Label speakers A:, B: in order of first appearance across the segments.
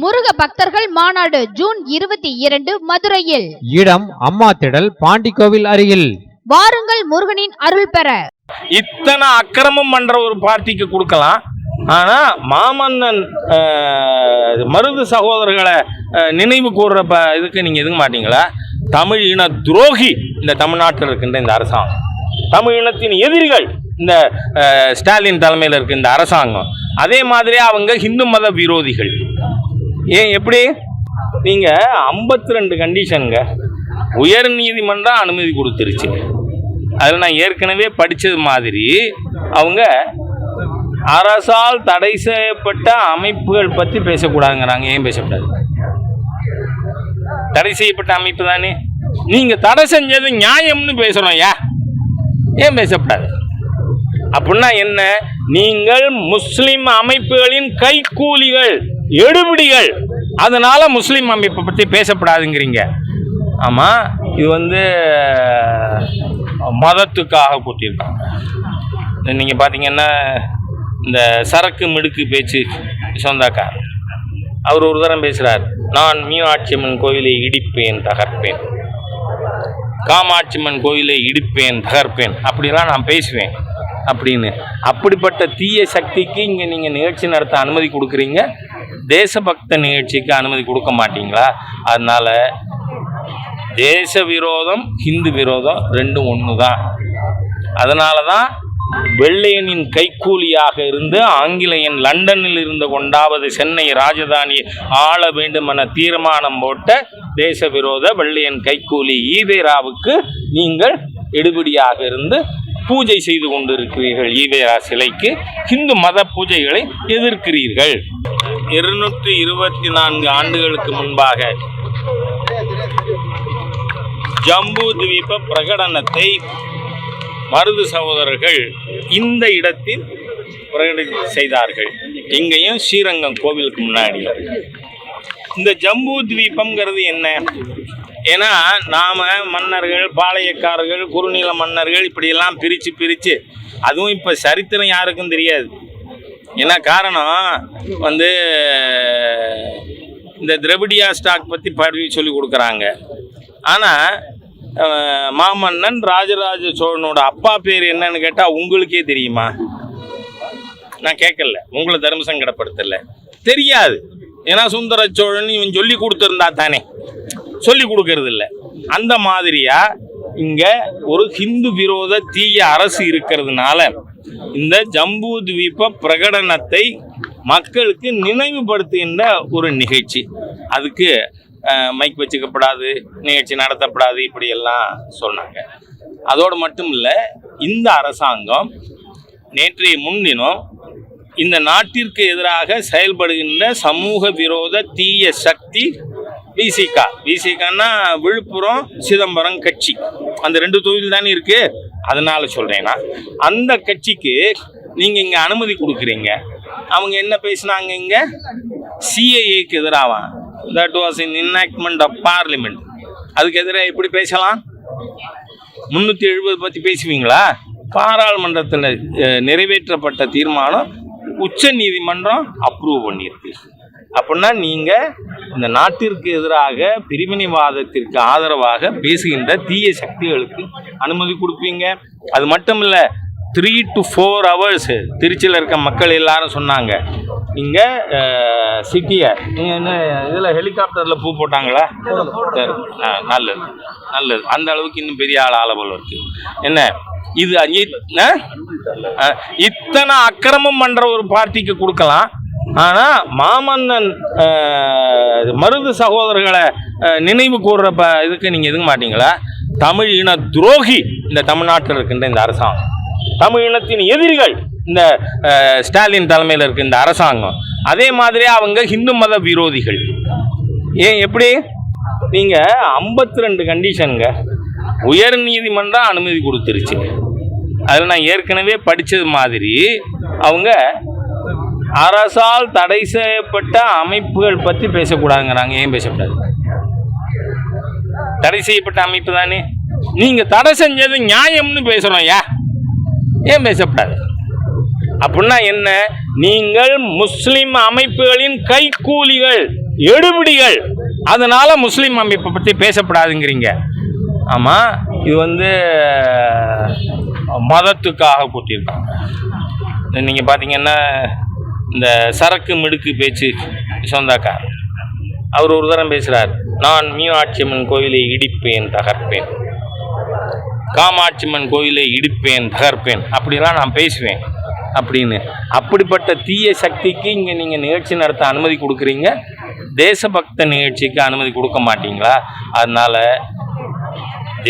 A: முருக பக்தர்கள் மாநாடு ஜூன் இருபத்தி இரண்டு மதுரையில்.
B: இடம் அம்மா திடல் பாண்டிக்கோவில் அருகில்.
A: வாருங்கள் முருகனின் அருள் பெற.
C: இத்தனை அக்கிரமம் பண்ற ஒரு பார்ட்டிக்கு கொடுக்கலாம். ஆனா மாமன்னன் மருது சகோதரர்களை நினைவு கூறுற ப இதுக்கு நீங்க எதுங்க மாட்டீங்களா? தமிழ் இன துரோகி இந்த தமிழ்நாட்டில் இருக்கின்ற இந்த அரசாங்கம். தமிழ் இனத்தின் எதிரிகள் இந்த ஸ்டாலின் தலைமையில் இருக்க இந்த அரசாங்கம். அதே மாதிரி அவங்க ஹிந்து மத விரோதிகள். ஏன் எப்படி? நீங்கள் ஐம்பத்தி ரெண்டு கண்டிஷனுங்க உயர் நீதிமன்றம் அனுமதி கொடுத்துருச்சு. அதில் நான் ஏற்கனவே படித்தது மாதிரி அவங்க அரசால் தடை செய்யப்பட்ட அமைப்புகள் பற்றி பேசக்கூடாதுங்கிறாங்க. ஏன் பேசக்கூடாது? தடை செய்யப்பட்ட அமைப்பு தானே. நீங்கள் தடை செஞ்சது நியாயம்னு பேசுகிறோம் யா? ஏன் பேசக்கூடாது? அப்படின்னா என்ன? நீங்கள் முஸ்லிம் அமைப்புகளின் கைக்கூலிகள் எடுபிடிகள். அதனால முஸ்லீம் அமைப்பை பற்றி பேசப்படாதுங்கிறீங்க. ஆமாம் இது வந்து மதத்துக்காக கூட்டியிருக்காங்க. நீங்கள் பார்த்தீங்கன்னா இந்த சரக்கு மிடுக்கு பேச்சு சொந்தாக்கா அவர் ஒரு தரம் பேசுகிறார் நான் மீனாட்சியம்மன் கோயிலை இடிப்பேன் தகர்ப்பேன். காமாட்சியம்மன் கோயிலை இடிப்பேன் தகர்ப்பேன். அப்படிலாம் நான் பேசுவேன் அப்படின்னு. அப்படிப்பட்ட தீய சக்திக்கு இங்கே நீங்கள் நிகழ்ச்சி நடத்த அனுமதி கொடுக்குறீங்க. தேசபக்த நிகழ்ச்சிக்கு அனுமதி கொடுக்க மாட்டீங்களா? அதனால தேச விரோதம் ஹிந்து விரோதம் ரெண்டும் ஒன்று தான் அதனால தான் வெள்ளையனின் கைக்கூலியாக இருந்து ஆங்கிலேயன் லண்டனில் இருந்து கொண்டாவது சென்னை ராஜதானியை ஆள வேண்டும் என தீர்மானம் போட்ட தேச விரோத வெள்ளையன் கைக்கூலி ஈவேராவுக்கு நீங்கள் எடுபடியாக இருந்து பூஜை செய்து கொண்டிருக்கிறீர்கள் ஈவேரா சிலைக்கு. ஹிந்து மத பூஜைகளை எதிர்க்கிறீர்கள். இருநூற்றி இருபத்தி நான்கு ஆண்டுகளுக்கு முன்பாக ஜம்பு துவீப பிரகடனத்தை மருது சகோதரர்கள் இந்த இடத்தில் பிரகடனம் செய்தார்கள். இங்கேயும் ஸ்ரீரங்கம் கோவிலுக்கு முன்னாடி. இந்த ஜம்பு துவீபம்ங்கிறது என்ன? ஏன்னா நாம் மன்னர்கள் பாளையக்காரர்கள் குறுநில மன்னர்கள் இப்படியெல்லாம் பிரித்து பிரித்து அதுவும் இப்போ சரித்திரம் யாருக்கும் தெரியாது. என்ன காரணம்? வந்து இந்த திரவிடியா ஸ்டாக் பற்றி பரவி சொல்லி கொடுக்குறாங்க. ஆனால் மாமன்னன் ராஜராஜ சோழனோட அப்பா பேர் என்னன்னு கேட்டால் உங்களுக்கே தெரியுமா? நான் கேட்கல. உங்களை தர்ம சங்கடப்படுத்தல தெரியாது. ஏன்னா சுந்தர சோழன் இவன் சொல்லி கொடுத்துருந்தா தானே. சொல்லி கொடுக்கறது அந்த மாதிரியா இங்கே ஒரு ஹிந்து விரோத தீய அரசு இருக்கிறதுனால இந்த ஜம்பு துவீப பிரகடனத்தை மக்களுக்கு நினைவுபடுத்துகின்ற ஒரு நிகழ்ச்சி. அதுக்கு மைக் வச்சுக்கப்படாது நிகழ்ச்சி நடத்தப்படாது இப்படியெல்லாம் சொன்னாங்க. அதோடு மட்டும் இல்லை இந்த அரசாங்கம் நேற்றைய முன்தினம் இந்த நாட்டிற்கு எதிராக செயல்படுகின்ற சமூக விரோத தீய சக்தி விசிகா. விசிகான்னா விழுப்புரம் சிதம்பரம் கட்சி. அந்த ரெண்டு தொகுதியில் தானே இருக்குது அதனால சொல்றேன்னா அந்த கட்சிக்கு நீங்க இங்க அனுமதி கொடுக்குறீங்க. அவங்க என்ன பேசினாங்க இங்க? சிஏஏக்கு எதிராக that was in enactment of parliament அதுக்கு எதிராக எப்படி பேசலாம்? முந்நூற்றி எழுபது பற்றி பேசுவீங்களா? பாராளுமன்றத்தில் நிறைவேற்றப்பட்ட தீர்மானம் உச்ச நீதிமன்றம் அப்ரூவ் பண்ணியிருக்கு. அப்படின்னா நீங்கள் இந்த நாட்டிற்கு எதிராக பிரிவினைவாதத்திற்கு ஆதரவாக பேசுகின்ற தீய சக்திகளுக்கு அனுமதி கொடுப்பீங்க. அது மட்டும் இல்லை த்ரீ டு ஃபோர் ஹவர்ஸ் திருச்சியில் இருக்க மக்கள் எல்லாரும் சொன்னாங்க. இங்கே சிட்டியை நீங்கள் என்ன இதில் ஹெலிகாப்டரில் பூ போட்டாங்களா? சரி. ஆ, நல்லது. நல்லது. அந்த அளவுக்கு இன்னும் பெரிய ஆள் ஆலபல் இருக்குது என்ன? இது இத்தனை அக்கிரமம் பண்ணுற ஒரு பார்ட்டிக்கு கொடுக்கலாம். ஆனால் மாமன்னன் மருது சகோதரர்களை நினைவு கூறுற ப இதுக்கு நீங்கள் எதுக்கு மாட்டீங்களா? தமிழ் இன துரோகி இந்த தமிழ்நாட்டில் இருக்கின்ற இந்த அரசாங்கம். தமிழ் இனத்தின் எதிரிகள் இந்த ஸ்டாலின் தலைமையில் இருக்க இந்த அரசாங்கம். அதே மாதிரி அவங்க ஹிந்து மத விரோதிகள். ஏன் எப்படி? நீங்கள் ஐம்பத்தி ரெண்டு கண்டிஷனுங்க உயர் நீதிமன்றம் அனுமதி கொடுத்துருச்சு. அதில் நான் ஏற்கனவே படித்தது மாதிரி அவங்க அரசால் தடை செய்யப்பட்ட அமைப்புகள் பற்றி பேசக்கூடாதுங்கிறாங்க. ஏன் பேசக்கூடாது? தடை செய்யப்பட்ட அமைப்பு தானே? நீங்கள் தடை செஞ்சது நியாயம்னு பேசுகிறோம் யா? ஏன் பேசக்கூடாது அப்படின்னா என்ன? நீங்கள் முஸ்லிம் அமைப்புகளின் கைக்கூலிகள் எடுபிடிகள். அதனால முஸ்லீம் அமைப்பை பற்றி பேசப்படாதுங்கிறீங்க. ஆமாம் இது வந்து மதத்துக்காக கூட்டியிருக்காங்க. நீங்கள் பார்த்தீங்கன்னா இந்த சரக்கு மிடுக்கு பேச்சு சொந்தக்கார். அவர் ஒரு தரம் பேசுகிறார் நான் மீனாட்சியம்மன் கோயிலை இடிப்பேன் தகர்ப்பேன். காமாட்சியம்மன் கோயிலை இடிப்பேன் தகர்ப்பேன். அப்படிலாம் நான் பேசுவேன். அப்படின்னு. அப்படிப்பட்ட தீய சக்திக்கு இங்கே நீங்கள் நிகழ்ச்சி நடத்த அனுமதி கொடுக்குறீங்க. தேசபக்த நிகழ்ச்சிக்கு அனுமதி கொடுக்க மாட்டீங்களா? அதனால்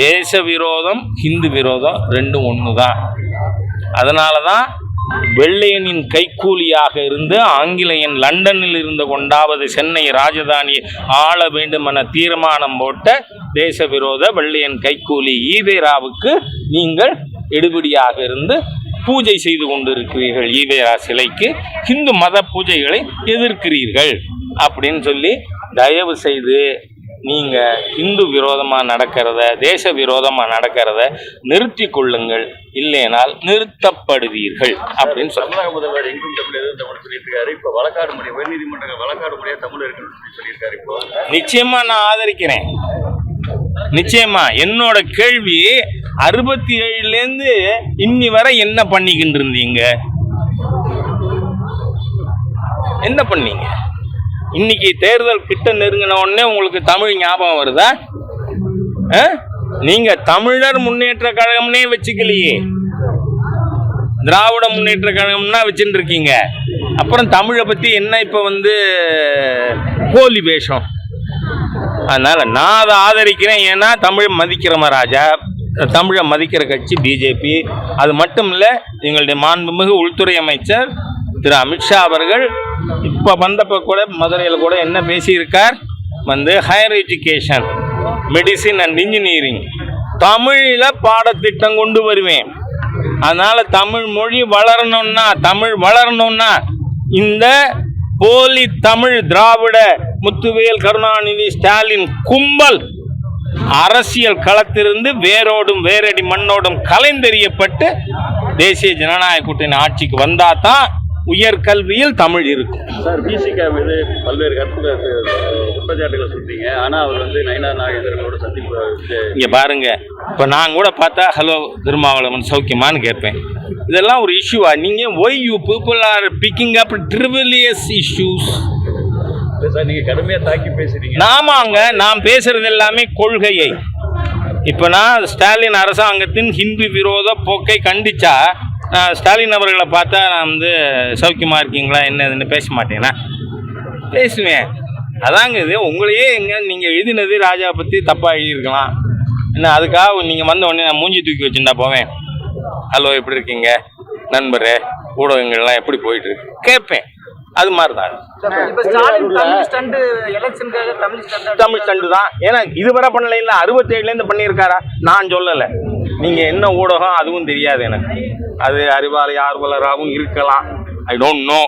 C: தேச விரோதம் ஹிந்து விரோதம் ரெண்டும் ஒன்று தான் அதனால தான் வெள்ளையனின் கைக்கூலியாக இருந்து ஆங்கிலேயன் லண்டனில் இருந்து கொண்டாவது சென்னை ராஜதானி ஆள வேண்டும் என தீர்மானம் போட்ட தேச விரோத வெள்ளையன் கைக்கூலி ஈவேராவுக்கு நீங்கள் எடுபடியாக இருந்து பூஜை செய்து கொண்டிருக்கிறீர்கள் ஈவேரா சிலைக்கு. ஹிந்து மத பூஜைகளை எதிர்க்கிறீர்கள் அப்படின்னு சொல்லி தயவு செய்து நீங்க இந்து விரோதமா நடக்கிறத தேச விரோதமா நடக்கிறத நிறுத்தி கொள்ளுங்கள். இல்லைனால் நிறுத்தப்படுவீர்கள் அப்படின்னு சொல்ல
D: தமிழக முதல்வர் எங்கும் தமிழ் எதுவும் தமிழ் சொல்லிட்டு இருக்காரு இப்போ வழக்காடு முறை உயர்நீதிமன்ற வழக்காடு முறையா தமிழ் இருக்குன்னு சொல்லி சொல்லியிருக்காரு இப்போ.
C: நிச்சயமா நான் ஆதரிக்கிறேன். நிச்சயமா என்னோட கேள்வி அறுபத்தி ஏழுலேருந்து இன்னி வரை என்ன பண்ணிக்கிட்டு இருந்தீங்க? என்ன பண்ணீங்க? இன்னைக்கு தேர்தல் கிட்ட நெருங்கின உடனே உங்களுக்கு தமிழ் ஞாபகம் வருதா? ஆ? நீங்க தமிழர் முன்னேற்ற கழகம்னே வச்சுக்கலையே. திராவிட முன்னேற்ற கழகம்னா வச்சுட்டு இருக்கீங்க அப்புறம் தமிழை பத்தி என்ன இப்ப வந்து போலி வேஷம்? அதனால நான் அதை ஆதரிக்கிறேன். ஏன்னா தமிழ் மதிக்கிறம ராஜா? தமிழை மதிக்கிற கட்சி பிஜேபி. அது மட்டும் இல்லை எங்களுடைய மாண்புமிகு உள்துறை அமைச்சர் திரு அமித்ஷா அவர்கள் இப்போ வந்தப்போ கூட மதுரையில் கூட என்ன பேசியிருக்கார்? வந்து higher education medicine and engineering தமிழில் பாடத்திட்டம் கொண்டு வருவேன். அதனால் தமிழ் மொழி வளரணும்னா தமிழ் வளரணும்னா இந்த போலி தமிழ் திராவிட முத்துவேல் கருணாநிதி ஸ்டாலின் கும்பல் அரசியல் களத்திலிருந்து வேரோடும் வேரடி மண்ணோடும் கலைந்தெறியப்பட்டு தேசிய ஜனநாயக கூட்டணி ஆட்சிக்கு வந்தால் தான் உயர்கல்வியில் தமிழ் இருக்கும்.
D: சார் பிசிகா மீது பல்வேறு கருத்து குற்றச்சாட்டுகளை சொல்றீங்க. ஆனா அவர் வந்து நயனார் நாகேந்திரனோட சந்திப்பு
C: இங்க பாருங்க. இப்போ நான் கூட பார்த்தா ஹலோ திருமாவளவன் சௌக்கியமான்னு கேட்பேன். இதெல்லாம் ஒரு இஷ்யூவா நீங்க why you people are picking up trivial issues
D: sir நீங்க கடுமையா தாக்கி பேசுறீங்க
C: நாமாங்க நான் பேசுறது எல்லாமே கொள்கையை. இப்போ நான் ஸ்டாலின் அரசாங்கத்தின் ஹிந்து விரோத போக்கை கண்டிச்சா ஸ்டாலின் அவர்களை பார்த்தா நான் வந்து சௌக்கியமா இருக்கீங்களா? என்னதுன்னு பேச மாட்டேனா. பேசுவேன். அதாங்க இது. உங்களையே எங்க நீங்கள் எழுதினது ராஜா பற்றி தப்பாக எழுதியிருக்கலாம். என்ன அதுக்காக நீங்கள் வந்த உடனே நான் மூஞ்சி தூக்கி வச்சுருந்தா போவேன். ஹலோ எப்படி இருக்கீங்க? நண்பரே ஊடகங்கள்லாம் எப்படி போயிட்டு இருக்கு கேட்பேன். அது மாதிரி தான்
E: இப்ப ஸ்டாலின் தமிழ் ஸ்டண்ட் எலெக்ஷனுக்காக தமிழ் ஸ்டண்ட்
C: தமிழ் ஸ்டண்டு தான் ஏன்னா இதுவரை பண்ணல இல்லை அறுபத்தேழுலேருந்து பண்ணியிருக்காரா? நான் சொல்லலை. நீங்கள் என்ன ஊடகம் அதுவும் தெரியாது எனக்கு. அது அறிவாளி ஆர்வலராகவும் இருக்கலாம். ஐ டோன்ட் நோ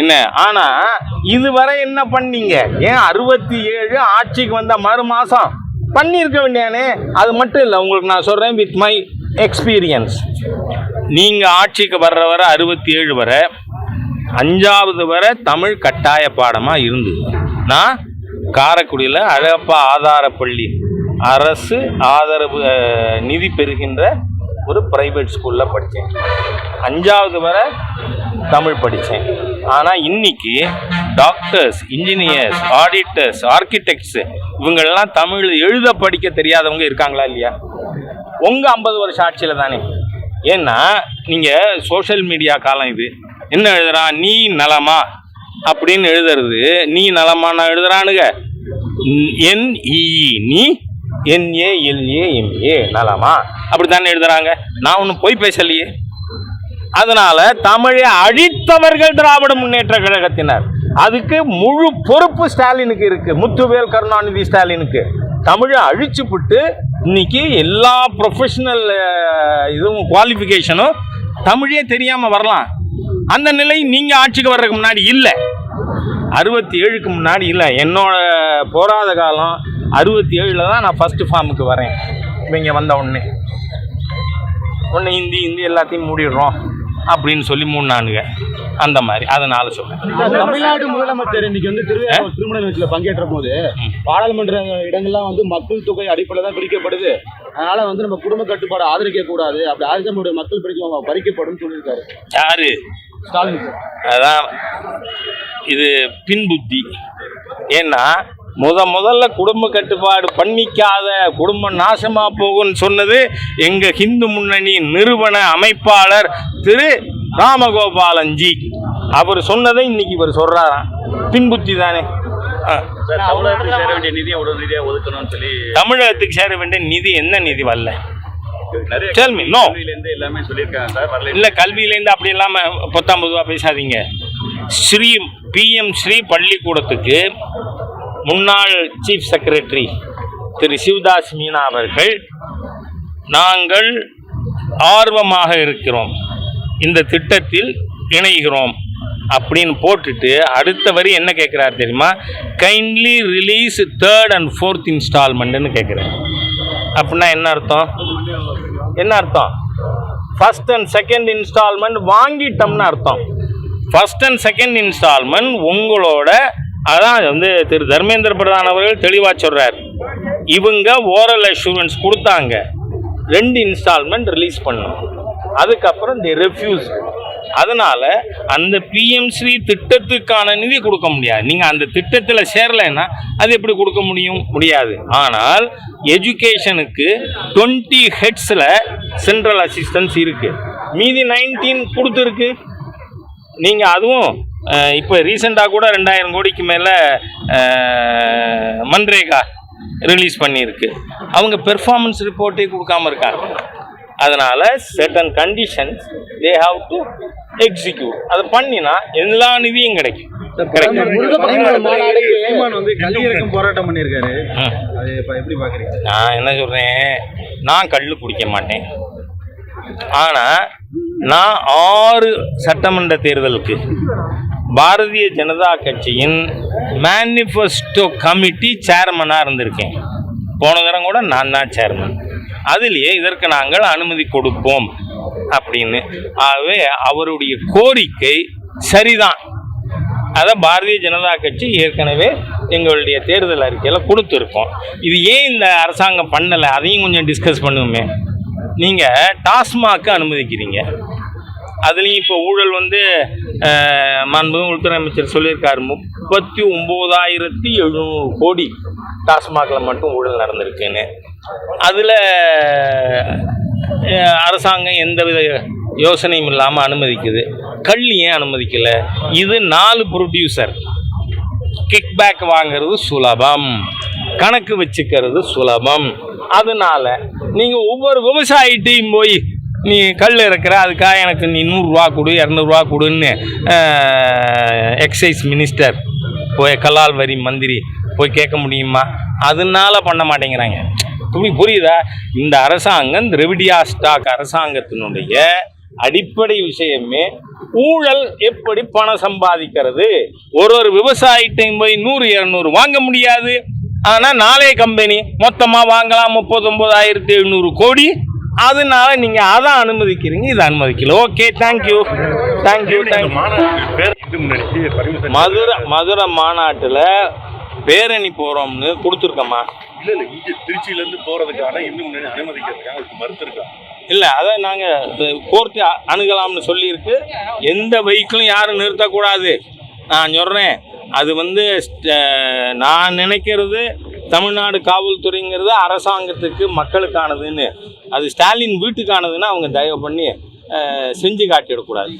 C: என்ன? ஆனால் இதுவரை என்ன பண்ணீங்க? ஏன் அறுபத்தி ஏழு ஆட்சிக்கு வந்த மறு மாதம் பண்ணியிருக்க வேண்டியானே அது மட்டும் இல்லை உங்களுக்கு நான் சொல்கிறேன் வித் மை எக்ஸ்பீரியன்ஸ் நீங்கள் ஆட்சிக்கு வர்ற வரை அறுபத்தி ஏழு வரை அஞ்சாவது வரை தமிழ் கட்டாய பாடமாக இருந்தது. நான் காரைக்குடியில் அழகப்பா ஆதாரப்பள்ளி அரசு ஆதரவு நிதி பெறுகின்ற ஒரு பிரைவேட் ஸ்கூலில் படித்தேன். அஞ்சாவது வரை தமிழ் படித்தேன். ஆனால் இன்னைக்கு டாக்டர்ஸ் இன்ஜினியர்ஸ் ஆடிட்டர்ஸ் ஆர்கிடெக்ட்ஸு இவங்கெல்லாம் தமிழ் எழுத படிக்க தெரியாதவங்க இருக்காங்களா இல்லையா? உங்கள் ஐம்பது வருஷம் ஆட்சியில் தானே. ஏன்னா நீங்கள் சோஷியல் மீடியா காலம் இது. என்ன எழுதுறான் நீ நலமா? அப்படின்னு எழுதுறது நீ நலமா நான் எழுதுறானுங்க. என் இ நீ என்ஏ எல்ஏ எம்ஏ நலமா அப்படி தானே எழுதுறாங்க. நான் ஒன்றும் பொய் பேசலையே. அதனால தமிழை அழித்தவர்கள் திராவிட முன்னேற்ற கழகத்தினர். அதுக்கு முழு பொறுப்பு ஸ்டாலினுக்கு இருக்கு. முத்துவேல் கருணாநிதி ஸ்டாலினுக்கு. தமிழை அழிச்சுப்புட்டு இன்னைக்கு எல்லா ப்ரொஃபஷனல் இதுவும் குவாலிஃபிகேஷனும் தமிழே தெரியாம வரலாம். அந்த நிலை நீங்க ஆட்சிக்கு வர்றதுக்கு முன்னாடி இல்லை. அறுபத்தி ஏழுக்கு முன்னாடி இல்லை. என்னோட போராத காலம் அறுபத்தி ஏழில் தான் நான் ஃபஸ்ட்டு ஃபார்முக்கு வரேன் இவங்க வந்த உடனே ஒன்று ஹிந்தி ஹிந்தி எல்லாத்தையும் மூடிடுறோம் அப்படின்னு சொல்லி மூணானுங்க அந்த மாதிரி. அதனால சொல்றேன்.
F: தமிழ்நாடு முதலமைச்சர் இன்னைக்கு வந்து திரு திருமண நிகழ்ச்சியில பங்கேற்ற போது பாராளுமன்ற இடங்கள்லாம் வந்து மக்கள் தொகை அடிப்படையில் தான் பிரிக்கப்படுது. அதனால வந்து நம்ம குடும்ப கட்டுப்பாடு ஆதரிக்க கூடாது. அப்படி ஆதரிச்சா மக்கள் பிரிக்க பறிக்கப்படும் சொல்லியிருக்காரு.
C: யாரு?
F: ஸ்டாலின் சார்.
C: அதான் இது பின்புத்தி ஏன்னா முத முதல்ல குடும்ப கட்டுப்பாடு பண்ணிக்காத குடும்பம் நாசமா போகும்னு சொன்னது எங்க ஹிந்து முன்னணி நிறுவன அமைப்பாளர் திரு ராமகோபாலன்ஜி அவர் சொன்னதை இன்னைக்கு இவர் சொல்றாராம் பின்புத்தி தானே.
D: தமிழகத்துக்கு சேர வேண்டிய நிதியை உடல் ரீதியாக ஒதுக்கணும்னு சொல்லி
C: தமிழகத்துக்கு சேர வேண்டிய நிதி என்ன நிதி வரல?
D: எல்லாமே சொல்லியிருக்காங்க சார் வரல.
C: இல்ல கல்வியிலேருந்து அப்படி இல்லாம பொத்தாம் பொதுவா பேசாதீங்க. ஸ்ரீ பிஎம் ஸ்ரீ பள்ளிக்கூடத்துக்கு முன்னாள் சீஃப் செக்ரட்டரி திரு சிவதாஸ் மீனா அவர்கள் நாங்கள் ஆர்வமாக இருக்கிறோம். இந்த திட்டத்தில் இணைகிறோம் அப்படின்னு போட்டுட்டு அடுத்த வரி என்ன கேட்குறாரு தெரியுமா? Kindly release third and fourth இன்ஸ்டால்மெண்ட்னு கேட்குறாரு அப்படின்னா என்ன அர்த்தம்? என்ன அர்த்தம்? ஃபஸ்ட் அண்ட் செகண்ட் இன்ஸ்டால்மெண்ட் வாங்கிட்டோம்னு அர்த்தம். ஃபர்ஸ்ட் அண்ட் செகண்ட் இன்ஸ்டால்மெண்ட் உங்களோட அதான் வந்து திரு தர்மேந்திர பிரதான் அவர்கள் தெளிவாக சொல்கிறார் இவங்க ஓரல் அஷூரன்ஸ் கொடுத்தாங்க. ரெண்டு இன்ஸ்டால்மெண்ட் ரிலீஸ் பண்ணோம் அதுக்கப்புறம் தி ரெஃப்யூஸ் அதனால் அந்த பிஎம்ஸ்ரீ திட்டத்துக்கான நிதி கொடுக்க முடியாது. நீங்கள் அந்த திட்டத்தில் சேரலைன்னா அது எப்படி கொடுக்க முடியும்? முடியாது. ஆனால் எஜுகேஷனுக்கு டுவெண்ட்டி ஹெட்ஸில் சென்ட்ரல் அசிஸ்டன்ஸ் இருக்குது மீதி நைன்டீன் கொடுத்துருக்கு. நீங்கள் அதுவும் இப்போ ரீசெண்டாக கூட ரெண்டாயிரம் கோடிக்கு மேலே மன்ரேகா ரிலீஸ் பண்ணியிருக்கு அவங்க பெர்ஃபார்மன்ஸ் ரிப்போர்ட்டே கொடுக்காம இருக்காங்க அதனால certain conditions they have to execute அதை பண்ணினா எல்லா நிதியும் கிடைக்கும்
E: போராட்டம் பண்ணியிருக்காரு
C: ம்.
E: அது இப்ப எப்படி பாக்குறீங்க
C: நான் என்ன சொல்கிறேன் நான் கல் குடிக்க மாட்டேன் ஆனால் நான் ஆறு சட்டமன்ற தேர்தலுக்கு பாரதிய ஜனதா கட்சியின் மேனிஃபெஸ்டோ கமிட்டி சேர்மனாக இருந்திருக்கேன். போன தரம் கூட நான் தான் சேர்மன் அதிலேயே இதற்கு நாங்கள் அனுமதி கொடுப்போம் அப்படின்னு. ஆகவே அவருடைய கோரிக்கை சரிதான். அதை பாரதிய ஜனதா கட்சி ஏற்கனவே எங்களுடைய தேர்தல் அறிக்கையில் கொடுத்துருக்கோம். இது ஏன் இந்த அரசாங்கம் பண்ணலை? அதையும் கொஞ்சம் டிஸ்கஸ் பண்ணுவோமே. நீங்கள் டாஸ்மாக்கு அனுமதிக்கிறீங்க. அதுலேயும் இப்போ ஊழல் வந்து அஹ், மாண்புமிகு உள்துறை அமைச்சர் சொல்லியிருக்காரு. முப்பத்தி ஒம்போதாயிரத்தி எழுநூறு கோடி டாஸ்மாகில் மட்டும் ஊழல் நடந்திருக்குன்னு. அதில் அரசாங்கம் எந்தவித யோசனையும் இல்லாமல் அனுமதிக்குது. கல் ஏன் அனுமதிக்கலை? இது நாலு ப்ரொடியூசர் கிக் பேக் வாங்குறது சுலபம். கணக்கு வச்சுக்கிறது சுலபம். அதனால நீங்கள் ஒவ்வொரு விவசாயிட்டையும் போய் நீ கல் இறக்குற அதுக்காக எனக்கு நீ நூறுரூவா கொடு இரநூறுவா கொடுன்னு எக்ஸைஸ் மினிஸ்டர் போய் கலால் வரி மந்திரி போய் கேட்க முடியுமா? அதனால பண்ண மாட்டேங்கிறாங்க. துணி புரியுதா? இந்த அரசாங்கம் திரவிடியா ஸ்டாக் அரசாங்கத்தினுடைய அடிப்படை விஷயமே ஊழல் எப்படி பணம் சம்பாதிக்கிறது? ஒரு ஒரு விவசாயிட்டையும் போய் நூறு இரநூறு வாங்க முடியாது. ஆனால் நாளைய கம்பெனி மொத்தமாக வாங்கலாம் முப்பத்தொம்போதாயிரத்தி எழுநூறு கோடி அதனால நீங்கள் அதை அனுமதிக்கிறீங்க இதை அனுமதிக்கல. Okay thank you thank you thank you Madurai Madurai மாநாட்டில் பேரணி போகிறோம்னு கொடுத்துருக்கம்மா.
D: இல்ல இல்ல இங்க திருச்சியில இருந்து போறதுக்கான இந்து முன்னணி அனுமதிக்கிறதுக்காக அதுக்கு
C: இல்லை அதை நாங்கள் கோர்ட்டு அணுகலாம்னு சொல்லியிருக்கு. எந்த வெஹிக்கிளும் யாரும் நிறுத்தக்கூடாது. நான் சொல்கிறேன் அது வந்து நான் நினைக்கிறது தமிழ்நாடு காவல்துறைங்கிறது அரசாங்கத்துக்கு மக்களுக்கானதுன்னு. அது ஸ்டாலின் வீட்டுக்கானதுன்னா அவங்க தயவு பண்ணி செஞ்சு காட்டிடக்கூடாது